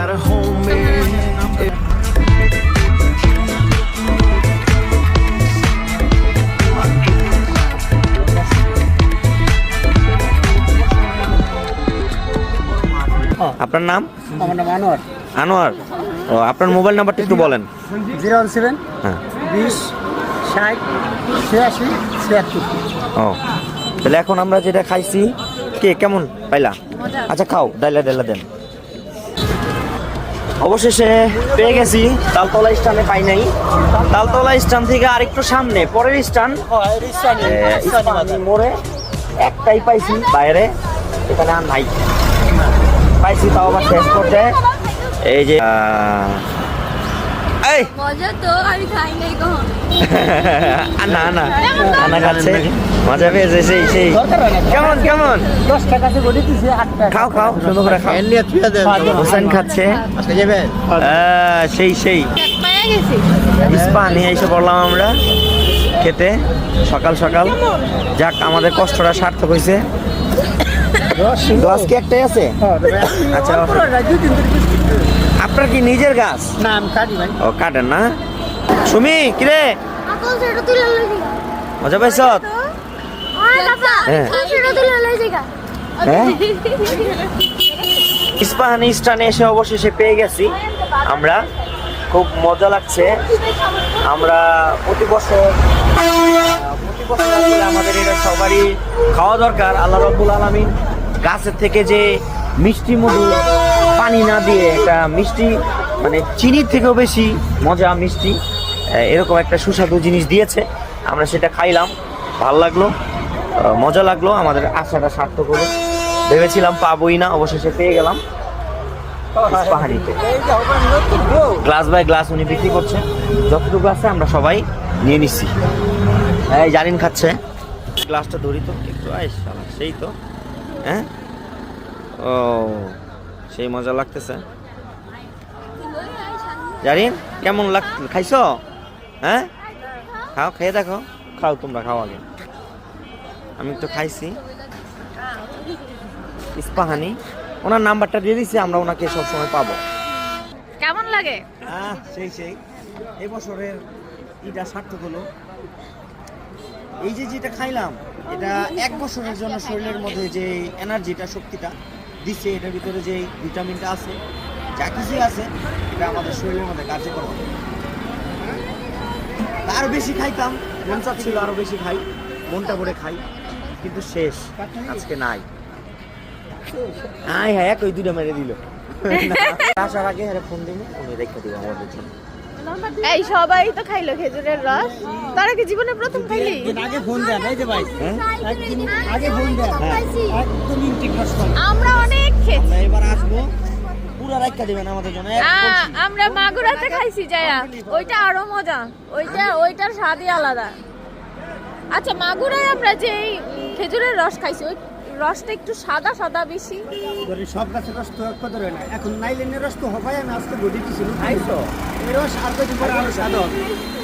gotta hold me. আপনার নাম? আমার নাম আনোয়ার। আনোয়ার। ও আপনার মোবাইল নাম্বারটা একটু বলেন। জিরো ওয়ান সেভেন হ্যাঁ। বিশ ষাট ছিয়াশি ছিয়াত্তর। ও তাহলে এখন আমরা যেটা খাইছি কে কেমন? পাইলা? আচ্ছা খাও ডাইলা ডাইলা দেন। অবশেষে পেয়ে গেছি। তালতলা স্টানে পাই নাই। তালতলা স্টান থেকে আরেকটু সামনে, পরের স্টান মোড়ে একটাই পাইছি বাইরে, এখানে আর নাই। পাইছি তাও আবার শেষ করতে। এই যে এই। মজা তো আমি খাই নাই কখন। না না। আনা খাচ্ছে। মজা পেয়েছে সেই সেই। কেমন কেমন? দশ টাকা থেকে বলে দিছি খাও খাও সুন্দর করে খাও। হোসেন খাচ্ছে। সেই সেই। ইস্পা নিয়ে এসে পড়লাম আমরা খেতে সকাল সকাল। যাক আমাদের কষ্টটা সার্থক হয়েছে। গ্লাস কি একটাই আছে? আচ্ছা তিন দিন আপনার কি নিজের গাছ? না আমি কাটি ভাই। ও কাটেন না। সুমি কিরে লই দিগা মজা পাইছ হ্যাঁ। দিগা হ্যাঁ। ইস্পাহানি স্টানে এসে অবশেষে পেয়ে গেছি। আমরা। খুব মজা লাগছে। আমরা প্রতি বছর প্রতি বছর আমাদের এটা সবারই খাওয়া দরকার। আল্লাহ রব্বুল আলমিন গাছের থেকে যে মিষ্টি মধু পানি না দিয়ে একটা মিষ্টি মানে চিনির থেকেও বেশি মজা, মিষ্টি এরকম একটা সুস্বাদু জিনিস দিয়েছে। আমরা সেটা খাইলাম, ভালো লাগল মজা লাগল, আমাদের আশাটা সার্থক হলো। ভেবেছিলাম পাবোই না, অবশেষে পেয়ে গেলাম ইস্পাহানিতে। গ্লাস বাই গ্লাস উনি বিক্রি করছে। যতটুকু আছে আমরা সবাই নিয়ে নিচ্ছি। এই জানিন খাচ্ছে। গ্লাসটা ধরি তো, একটু আয় সেই তো হ্যাঁ? ও। সেই মজা লাগতেছে। জারিন কেমন লাগ খাইছো? হ্যাঁ? খাও খেয়ে দেখো। খাও তোমরা খাও আগে। আমি তো খাইছি। ইস্পাহানি। ওনার নাম্বারটা দিয়ে দিচ্ছি আমরা ওনাকে সবসময় পাবো। কেমন লাগে? আহ সেই সেই। এই বছরের ঈদটা সার্থক হলো। এই যে যেটা খাইলাম এটা এক বছরের জন্য শরীরের মধ্যে যে এনার্জিটা শক্তিটা দিচ্ছে এটার ভিতরে যে ভিটামিনটা আছে যা কিছু আছে এটা আমাদের শরীরের মধ্যে কার্যকর হবে। আরও বেশি খাইতাম মন চাচ্ছিল আরও বেশি খাই মনটা করে খাই কিন্তু শেষ আজকে নাই। আয় হ্যাঁ এক ওই দুটো মেরে দিল। আসার আগে হ্যাঁ ফোন দিব উনি রেখে দিব আমাদের জন্য। এই সবাই তো খাইলো খেজুরের রস। তারা কি জীবনে প্রথম খাইলি? আগে ফোন দেন এই যে ভাই। হ্যাঁ? আগে ফোন দেন। একদম আমরা অনেক খেয়েছি। এবার আসব পুরো রাখা দিবেন আমাদের জন্য। আমরা মাগুরাতে খাইছি যায়া ওইটা আরও মজা। ওইটা ওইটার স্বাদই আলাদা। আচ্ছা মাগুরায় আমরা যে খেজুরের রস খাইছি ওই রসটা একটু সাদা সাদা বেশি। সব গাছের রস তো এক ধরে না। এখন নাইলেনের রস তো হবাই আমি আজকে বডি দিছি খাইছো এই রস আর কদিন পরে আরও সাদা হবে।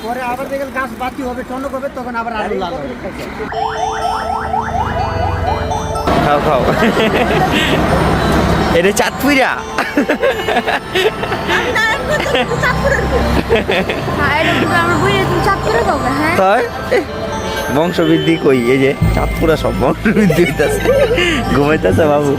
পরে আবার দেখেন গাছ বাতি হবে টনক হবে তখন আবার আরও লাল হবে। খাও খাও। এটা চাঁদপুরা। হ্যাঁ আমরা বুঝে তুমি চাপ হ্যাঁ। তাই? বংশবৃদ্ধি কই? এই যে চাঁদপুরা সব বংশবৃদ্ধি হইতাছে। ঘুমাইতেছে বাবু।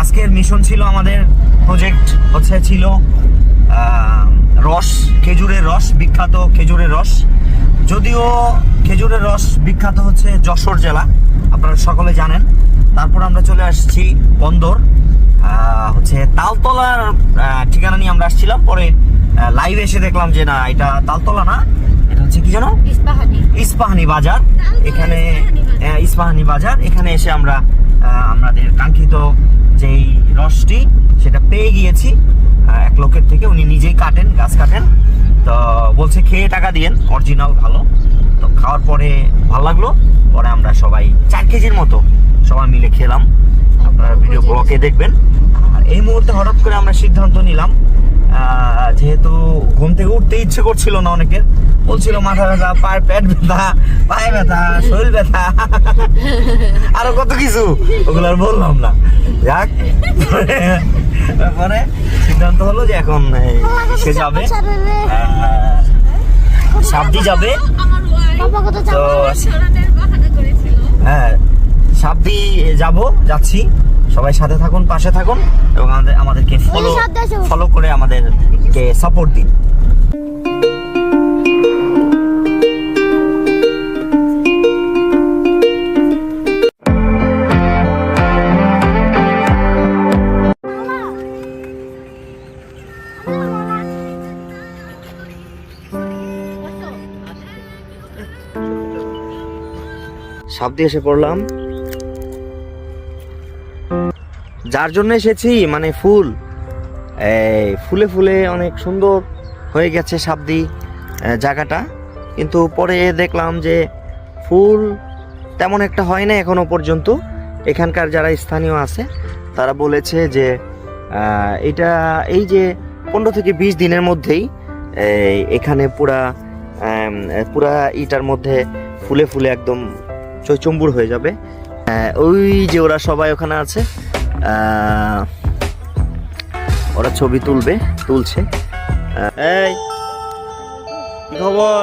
আজকের মিশন ছিল আমাদের প্রজেক্ট হচ্ছে ছিল রস, খেজুরের রস, বিখ্যাত খেজুরের রস। যদিও খেজুরের রস বিখ্যাত হচ্ছে যশোর জেলা, আপনারা সকলে জানেন। তারপর আমরা চলে আসছি বন্দর। হচ্ছে তালতলার ঠিকানা নিয়ে আমরা আসছিলাম। পরে লাইভ এসে দেখলাম যে না এটা তালতলা না এটা হচ্ছে কি জানো? ইস্পাহানি। বাজার। এখানে ইস্পাহানি বাজার। আহ, ইস্পাহানি বাজার। এখানে এসে আমরা আমাদের কাঙ্ক্ষিত যেই রসটি সেটা পেয়ে গিয়েছি। এক লোকের থেকে। উনি নিজেই কাটেন গাছ কাটেন। তো বলছে খেয়ে টাকা দিয়েন। অরিজিনাল ভালো। তো খাওয়ার পরে ভালো লাগল। পরে আমরা সবাই চার কেজির মতো সবাই মিলে খেলাম। আপনারা ভিডিও ব্লকে দেখবেন। আর এই মুহূর্তে হঠাৎ করে আমরা সিদ্ধান্ত নিলাম যেহেতু ঘুম থেকে উঠতে ইচ্ছে করছিল না অনেকের বলছিল মাথা ব্যথা পায়ের পেট ব্যথা পায়ে ব্যথা শরীর ব্যথা। আরও কত কিছু ওগুলো আর বললাম না। যাক তারপরে সিদ্ধান্ত হলো যে এখন সে যাবে। সাবদি যাবে। তো হ্যাঁ সাবদি যাব যাচ্ছি। সবাই সাথে থাকুন পাশে থাকুন এবং আমাদের আমাদেরকে ফলো ফলো করে আমাদেরকে সাপোর্ট দিন। সাবদি এসে পড়লাম। যার জন্য এসেছি মানে ফুল। ফুলে ফুলে অনেক সুন্দর হয়ে গেছে সাবদি জায়গাটা। কিন্তু পরে দেখলাম যে ফুল তেমন একটা হয় না এখনও পর্যন্ত। এখানকার যারা স্থানীয় আছে, তারা বলেছে যে এটা এই যে পনেরো থেকে বিশ দিনের মধ্যেই এখানে পুরা পুরা ইটার মধ্যে ফুলে ফুলে একদম চৈচম্বুর হয়ে যাবে। ওই যে ওরা সবাই ওখানে আছে ওরা ছবি তুলবে, তুলছে। এই খবর?